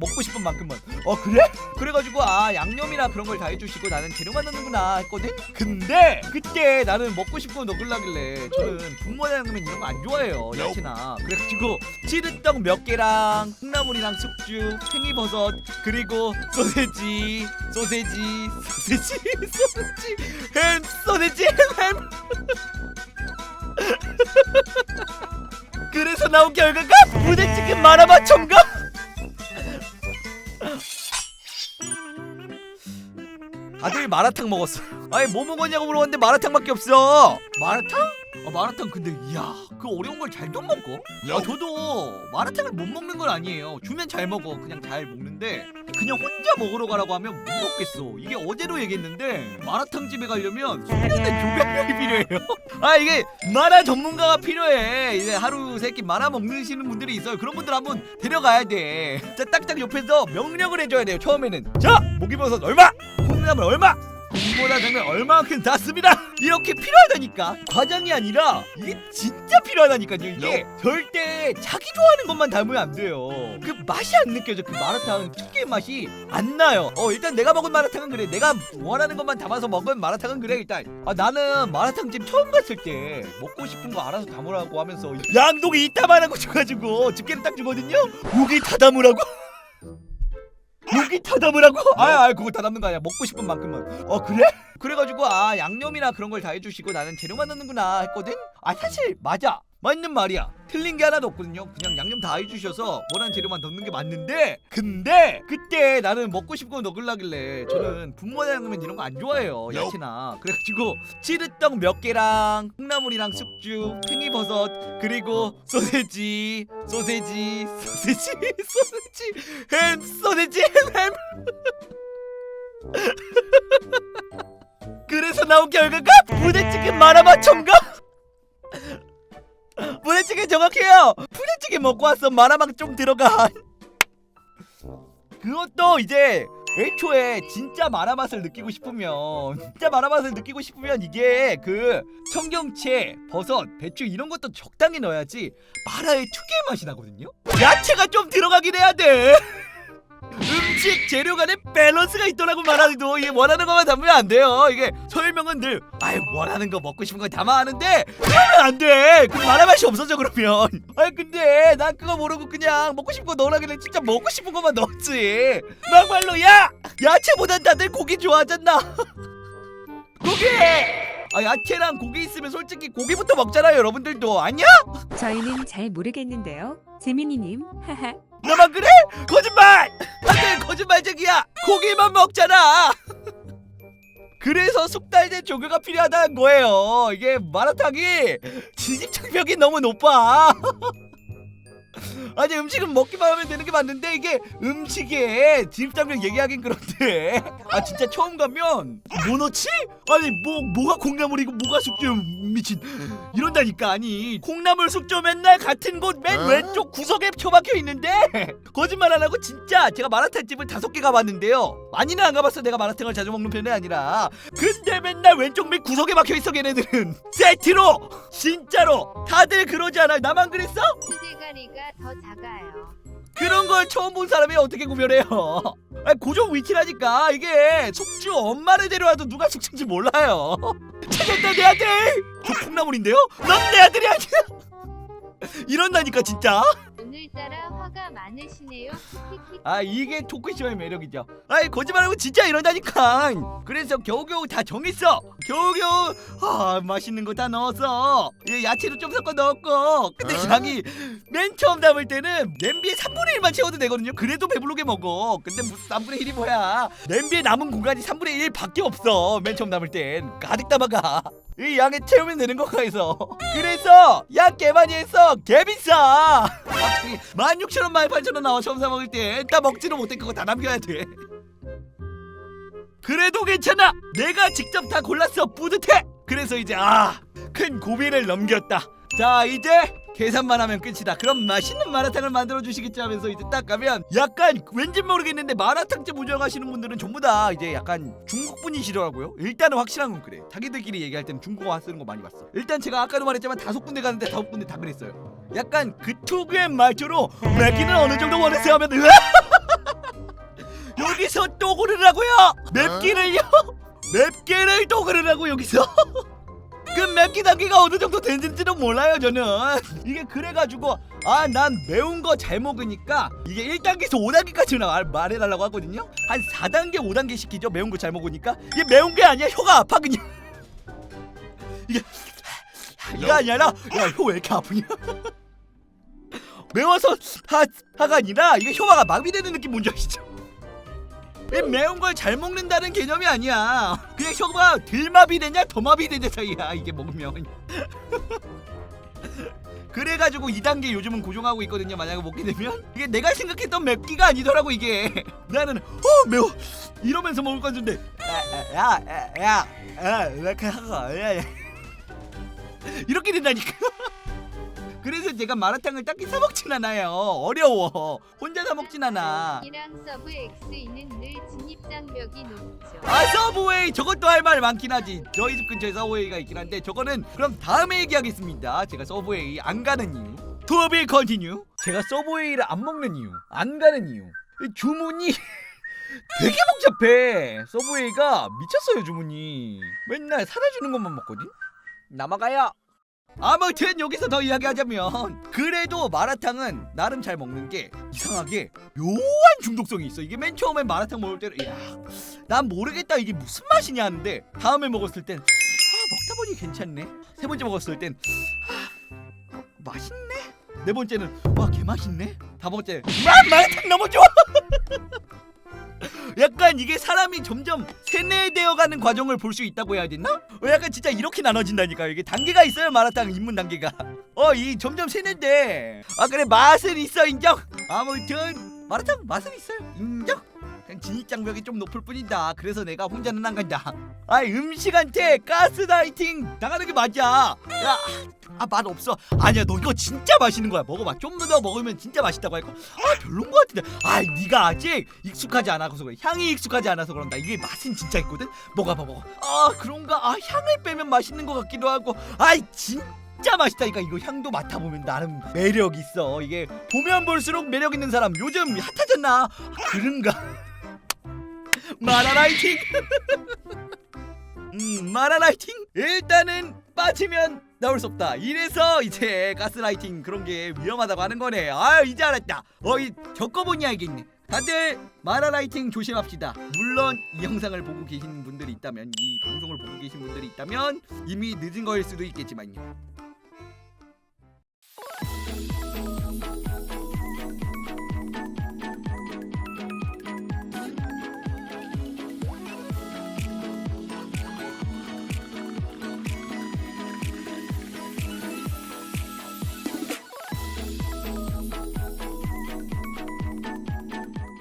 먹고 싶은 만큼은. 어 그래? 그래가지고 아 양념이나 그런 걸 다 해주시고 나는 재료만 넣는구나 했거든? 근데 그때 나는 먹고 싶은 거 넣으려길래 저는 분모양념면 이런 거 안 좋아해요 야채나. 그래가지고 찌르떡 몇 개랑 콩나물이랑 숙주 팽이버섯 그리고 소세지 소세지 소세지 소세지 햄 소세지 햄 그래서 나온 결과가 부대찌개 마라맛 첨가 다들 마라탕 먹었어요. 아니 뭐 먹었냐고 물어봤는데 마라탕밖에 없어. 마라탕? 아 마라탕 근데 이야 그 어려운 걸 잘도 먹고. 아 저도 마라탕을 못 먹는 건 아니에요. 주면 잘 먹어. 그냥 잘 먹는데 그냥 혼자 먹으러 가라고 하면 못 먹겠어. 이게 어제도 얘기했는데 마라탕 집에 가려면 수련된 조명력이 필요해요. 아 이게 마라 전문가가 필요해. 이제 하루 세끼 마라 먹으시는 분들이 있어요. 그런 분들 한번 데려가야 돼. 자 딱딱 옆에서 명령을 해줘야 돼요. 처음에는 자 목이버섯 얼마, 콩나물 얼마. 국보다 장면 얼마만큼 다 씁니다. 이렇게 필요하다니까 과장이 아니라 이게 진짜 필요하다니까요. 이게 절대 자기 좋아하는 것만 담으면 안 돼요. 그 맛이 안 느껴져. 그 마라탕 특유의 맛이 안 나요. 어 일단 내가 먹은 마라탕은 그래. 내가 원하는 것만 담아서 먹은 마라탕은 그래 일단. 아 나는 마라탕집 처음 갔을 때 먹고 싶은 거 알아서 담으라고 하면서 양동이 이따만한 거 줘가지고 집게를 딱 주거든요. 여기 다 담으라고. 여기 다 담으라고? 아야, 아, 그거 다 담는 거 아니야. 먹고 싶은 만큼은. 어, 그래? 그래가지고 아 양념이나 그런 걸 다 해주시고 나는 재료만 넣는구나 했거든. 아 사실 맞아. 맞는 말이야. 틀린 게 하나도 없거든요. 그냥 양념 다 해주셔서 원하는 재료만 넣는 게 맞는데, 근데 그때 나는 먹고 싶은 거 넣으려길래 저는 분모양념면 이런 거 안 좋아해요. 야채나. 그래가지고 찌르떡 몇 개랑 콩나물이랑 숙주, 팽이버섯 그리고 소세지, 소세지, 소세지, 소세지, 햄, 소세지, 햄, 햄. 그래서 나온 결과가 부대찌개 마라맛 첨가? 정확해요. 부대찌개 먹고 왔어. 마라맛 좀 들어가. 그것도 이제 애초에 진짜 마라맛을 느끼고 싶으면 진짜 마라맛을 느끼고 싶으면 이게 그 청경채, 버섯, 배추 이런 것도 적당히 넣어야지 마라의 특유의 맛이 나거든요. 야채가 좀 들어가긴 해야 돼. 음식 재료 간에 밸런스가 있더라고 말하기도 이게 원하는 것만 담으면 안 돼요. 이게 설명은 늘 아이 원하는 거 먹고 싶은 거 담아 하는데 그러면 안돼. 그 마라 맛이 없어져 그러면. 아이 근데 난 그거 모르고 그냥 먹고 싶은 거 넣으라길래 진짜 먹고 싶은 것만 넣었지. 막말로 야! 야채보단 다들 고기 좋아하잖아. 고기! 아 야채랑 고기 있으면 솔직히 고기부터 먹잖아요 여러분들도. 아니야? 저희는 잘 모르겠는데요. 재민이님, 하하. 너만 그래? 거짓말! 다들 거짓말쟁이야! 고기만 먹잖아! 그래서 숙달된 조교가 필요하다는 거예요. 이게 마라탕이 진입장벽이 너무 높아. 아니 음식은 먹기만 하면 되는 게 맞는데 이게 음식에 진입장벽 얘기하긴 그런데. 아 진짜 처음 가면 뭐 넣지? 아니 뭐 뭐가 콩나물이고 뭐가 숙주 미친. 이런다니까 아니. 콩나물 숙주 맨날 같은 곳 맨 왼쪽 구석에 처박혀 있는데 거짓말 안 하고 진짜 제가 마라탕 집을 다섯 개 가봤는데요 많이는 안 가봤어 내가 마라탕을 자주 먹는 편이 아니라 근데 맨날 왼쪽 밑 구석에 박혀 있어 걔네들은 세트로 진짜로 다들 그러지 않아요 나만 그랬어? 수대가리가 더 작아요. 그런 걸 처음 본 사람이 어떻게 구별해요? 아니, 고정 위치라니까 이게 숙주 엄마를 데려와도 누가 숙주인지 몰라요. 찾았다 내 아들. 저 콩나물인데요? 넌 내 아들이 아니야. 이런다니까 진짜. 오늘따라 화가 많으시네요. 키키키. 아 이게 토크쇼의 매력이죠. 아이 거짓말하고 진짜 이런다니까. 그래서 겨우겨우 다 정했어. 겨우겨우 아 맛있는 거 다 넣었어. 이 야채도 좀 섞어 넣었고. 근데 양이 맨 처음 담을 때는 냄비에 3분의 1만 채워도 되거든요. 그래도 배부르게 먹어. 근데 무슨 3분의 1이 뭐야? 냄비에 남은 공간이 3분의 1밖에 없어. 맨 처음 담을 땐 가득 담아가. 이 양에 채우면 되는 거가 해서 그래서 양 개 많이 했어 개 비싸 갑자기 16,000원 18,000원 나와 처음 사 먹을 때나 먹지도 못해. 그거 다 남겨야 돼. 그래도 괜찮아. 내가 직접 다 골랐어 뿌듯해. 그래서 이제 아 큰 고비를 넘겼다. 자 이제 계산만 하면 끝이다. 그럼 맛있는 마라탕을 만들어 주시겠지 하면서 이제 딱 가면 약간 왠지 모르겠는데 마라탕집 운영하시는 분들은 전부 다 이제 약간 중국 분이시더라고요. 일단은 확실한 건 그래. 자기들끼리 얘기할 때는 중국어 쓰는 거 많이 봤어. 일단 제가 아까도 말했지만 다섯 군데 가는데 다섯 군데 다 그랬어요 약간 그 특유의 말투로 맵기는 어느 정도 원하세요 하면 여기서 또 고르라고요? 맵기를요? 어? 맵기를 또 고르라고 여기서? 그 맵기 단계가 어느 정도 되는지도 몰라요 저는. 이게 그래가지고 아 난 매운 거 잘 먹으니까 이게 1단계에서 5단계까지 나 말해달라고 하거든요? 한 4단계 5단계 시키죠 매운 거 잘 먹으니까? 이게 매운 게 아니야 혀가 아파 그냥. 이게 이게 아니라 야혀 왜 이렇게 아프냐? 매워서 하, 하가 아니라 이게 혀가 마비되는 느낌 뭔지 아시죠? 이 매운 걸 잘 먹는다는 개념이 아니야. 그냥 혀가 덜 마비되냐 더 마비되냐 사이야 이게 먹으면. 그래가지고 2단계 요즘은 고정하고 있거든요. 만약에 먹게 되면 이게 내가 생각했던 맵기가 아니더라고 이게. 나는 어 매워 이러면서 먹을 건데 야야야야왜 이렇게 하가 야, 야. 이렇게 된다니까. 그래서 제가 마라탕을 딱히 사 먹진 않아요. 어려워. 혼자 사 먹진 않아. 이랑 서브 X는 늘 진입 장벽이 높죠. 아 서브웨이! 저것도 할 말 많긴 하지. 저희 집 근처에 서브웨이가 있긴 한데 저거는 그럼 다음에 얘기하겠습니다. 제가 서브웨이 안 가는 이유. 투어빌 컨티뉴 제가 서브웨이를 안 먹는 이유. 안 가는 이유. 이 주문이 되게 복잡해. 서브웨이가 미쳤어요 주문이. 맨날 사라지는 것만 먹거든? 남아가요 아무튼 여기서 더 이야기하자면 그래도 마라탕은 나름 잘 먹는 게 이상하게 묘한 중독성이 있어. 이게 맨 처음에 마라탕 먹을 때는 야난 모르겠다. 이게 무슨 맛이냐? 하는데 다음에 먹었을 땐 아, 먹다 보니 괜찮네. 세 번째 먹었을 땐 아, 맛있네. 네 번째는 와 개맛있네. 다섯 번째 와 마라탕 너무 좋아 약간 이게 사람이 점점 세뇌되어가는 과정을 볼 수 있다고 해야 되나? 어, 약간 진짜 이렇게 나눠진다니까. 이게 단계가 있어요 마라탕 입문 단계가. 어 이 점점 세뇌돼. 아 그래 맛은 있어 인정. 아무튼 마라탕 맛은 있어요 인정. 그냥 진입장벽이 좀 높을 뿐이다. 그래서 내가 혼자는 안 간다. 아 음식한테 가스라이팅 당하는 게 맞아. 야 아맛 없어. 아니야 너 이거 진짜 맛있는 거야. 먹어봐. 좀 더 먹으면 진짜 맛있다고 할거. 아 별론 거 같은데. 아 네가 아직 익숙하지 않아서 그래. 향이 익숙하지 않아서 그런다. 이게 맛은 진짜 있거든? 먹어봐 먹어 아 그런가? 아 향을 빼면 맛있는 것 같기도 하고. 아이 진짜 맛있다니까. 이거 향도 맡아보면 나름 매력 있어. 이게 보면 볼수록 매력 있는 사람. 요즘 핫하잖아. 아, 그런가? 마라라이팅. 음 마라라이팅. 일단은 빠지면 나올 수 없다. 이래서 이제 가스라이팅 그런 게 위험하다고 하는 거네. 아 이제 알았다. 어이 겪어보니 알겠네. 다들 마라라이팅 조심합시다. 물론 이 영상을 보고 계신 분들이 있다면 이 방송을 보고 계신 분들이 있다면 이미 늦은 거일 수도 있겠지만요